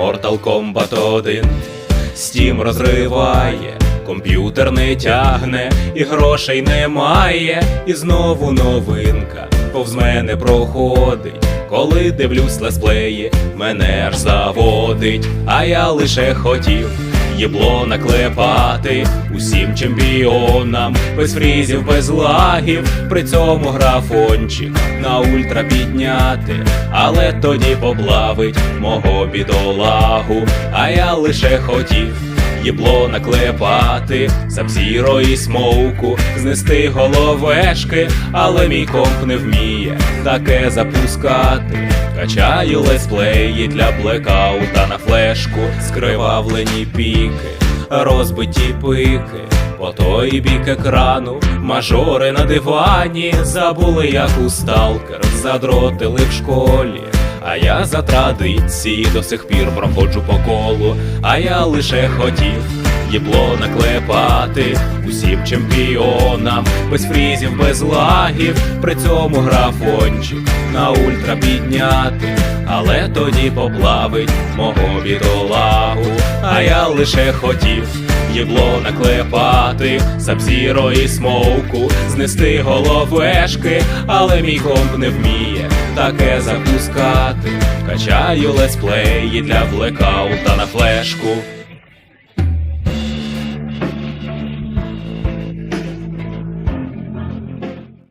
Mortal Kombat 1 Стім розриває, комп'ютер не тягне, і грошей немає, і знову новинка повз мене проходить. Коли дивлюсь лесплеї, мене аж заводить, а я лише хотів єбло наклепати усім чемпіонам, без фрізів, без лагів, при цьому графончик на ультра підняти, але тоді поплавить мого бідолагу, а я лише хотів. Єбло наклепати, сабзіро і смоуку, знести головешки, але мій комп не вміє таке запускати. Качаю летсплеї для блекаута на флешку, скривавлені піки, розбиті пики, по той бік екрану, мажори на дивані, забули, як у сталкер, задротили в школі. А я за традиції до сих пір проходжу по колу, а я лише хотів єбло наклепати усім чемпіонам, без фрізів, без лагів, при цьому графончик на ультра підняти, але тоді поплавить мого бідолагу, а я лише хотів. Єбло наклепати, сабзіро і смоуку, знести головешки, але мій комп не вміє таке запускати. Качаю лесплеї для блекаута на флешку.